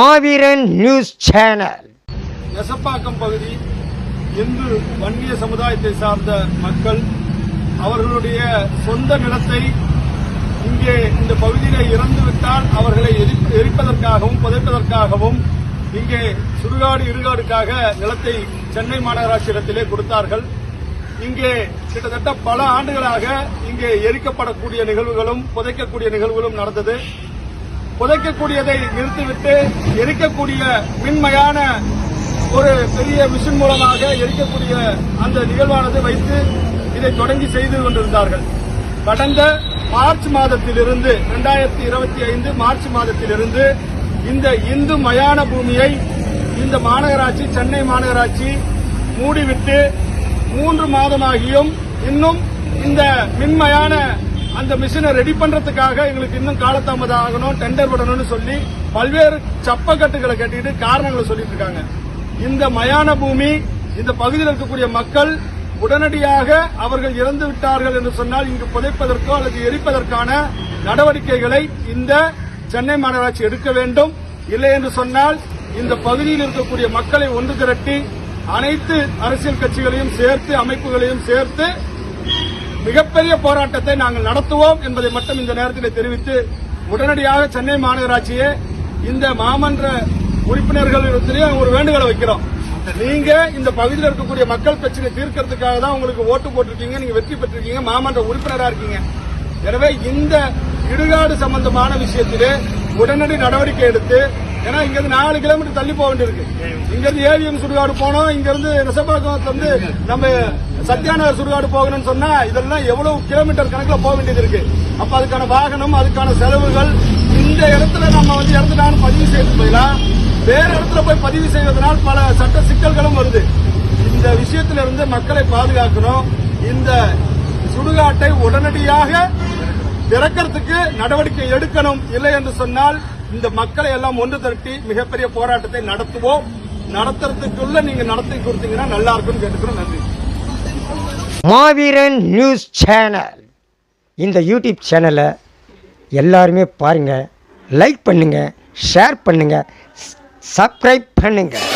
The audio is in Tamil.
மாவீரன் நியூஸ் சேனல். நெசப்பாக்கம் பகுதி இந்து வன்னிய சமுதாயத்தை சார்ந்த மக்கள் அவர்களுடைய சொந்த நிலத்தை இங்கே இந்த பகுதியில் இறந்துவிட்டால் அவர்களை எரி- எரிப்பதற்காகவும் புதைப்பதற்காகவும் இங்கே சுடுகாடு இருகாடுக்காக நிலத்தை சென்னை மாநகராட்சியிடத்திலே கொடுத்தார்கள். இங்கே கிட்டத்தட்ட பல ஆண்டுகளாக இங்கே எரிக்கப்படக்கூடிய நிகழ்வுகளும் புதைக்கக்கூடிய நிகழ்வுகளும் நடந்தது. புதைக்கக்கூடியதை நிறுத்திவிட்டு எரிக்கக்கூடிய மின்மையான ஒரு பெரிய மிஷின் மூலமாக எரிக்கக்கூடிய அந்த நிகழ்வானது வைத்து இதை தொடங்கி செய்து கொண்டிருந்தார்கள். கடந்த மார்ச் மாதத்திலிருந்து இரண்டாயிரத்தி இருபத்தி ஐந்து மார்ச் மாதத்திலிருந்து இந்த இந்து மயான பூமியை இந்த மாநகராட்சி சென்னை மாநகராட்சி மூடிவிட்டு மூன்று மாதமாகியும் இன்னும் இந்த மின்மயான அந்த மிஷினை ரெடி பண்றதுக்காக எங்களுக்கு இன்னும் காலதாமதம் ஆகணும் டெண்டர் விடணும்னு சொல்லி பல்வேறு சப்பக்கட்டுகளை கட்டிட்டு காரணங்களை சொல்லிட்டு இருக்காங்க. இந்த மயான பூமி இந்த பகுதியில் இருக்கக்கூடிய மக்கள் உடனடியாக அவர்கள் இறந்து விட்டார்கள் என்று சொன்னால் இங்கு புதைப்பதற்கோ அல்லது எரிப்பதற்கான நடவடிக்கைகளை இந்த சென்னை மாநகராட்சி எடுக்க வேண்டும். இல்லை என்று சொன்னால் இந்த பகுதியில் இருக்கக்கூடிய மக்களை ஒன்று திரட்டி அனைத்து அரசியல் கட்சிகளையும் சேர்த்து அமைப்புகளையும் சேர்த்து மிகப்பெரிய போராட்டத்தை நாங்கள் நடத்துவோம் என்பதை மட்டும் இந்த நேரத்தில் தெரிவித்து உடனடியாக சென்னை மாநகராட்சியே இந்த மாமன்ற உறுப்பினர்களிடத்திலேயே ஒரு வேண்டுகோளை வைக்கிறோம். நீங்க இந்த பகுதியில் இருக்கக்கூடிய மக்கள் பிரச்சனை தீர்க்கறதுக்காக தான் உங்களுக்கு ஓட்டு போட்டிருக்கீங்க நீங்க வெற்றி பெற்றிருக்கீங்க மாமன்ற உறுப்பினரா இருக்கீங்க. எனவே இந்த இடுகாடு சம்பந்தமான விஷயத்திலே உடனடி நடவடிக்கை எடுத்து ஏன்னா இங்க இருந்து நாலு கிலோமீட்டர் தள்ளி போக வேண்டியிருக்கு. இங்க இருந்து ஏவிஎம் சுடுகாடு போனோம் இங்க இருந்து ரிசபாக்கத்துல இருந்து நம்ம சத்யாநகர் சுடுகாடு போகணும்னு சொன்னா இதெல்லாம் எவ்வளவு கிலோமீட்டர் கணக்குல போக வேண்டியது இருக்கு. அப்ப அதுக்கான வாகனம் அதுக்கான செலவுகள் இந்த இடத்துல நம்ம வந்து இறந்துட்டான்னு பதிவு செய்து போயிடலாம். வேற இடத்துல போய் பதிவு செய்வதனால் பல சட்ட சிக்கல்களும் வருது. இந்த விஷயத்திலிருந்து இருந்து மக்களை பாதுகாக்கணும். இந்த சுடுகாட்டை உடனடியாக திறக்கிறதுக்கு நடவடிக்கை எடுக்கணும். இல்லை என்று சொன்னால் இந்த மக்களை எல்லாம் ஒன்று திரட்டி மிகப்பெரிய போராட்டத்தை நடத்துவோம். நடத்துறதுக்குள்ள நீங்க நடத்தி கொடுத்தீங்கன்னா நல்லா இருக்கும்னு கேட்டுக்கிறோம். நன்றி. மாவீரன் நியூஸ் சேனல். இந்த யூடியூப் சேனலை எல்லாருமே பாருங்கள் லைக் பண்ணுங்கள் ஷேர் பண்ணுங்கள் சப்ஸ்கிரைப் பண்ணுங்கள்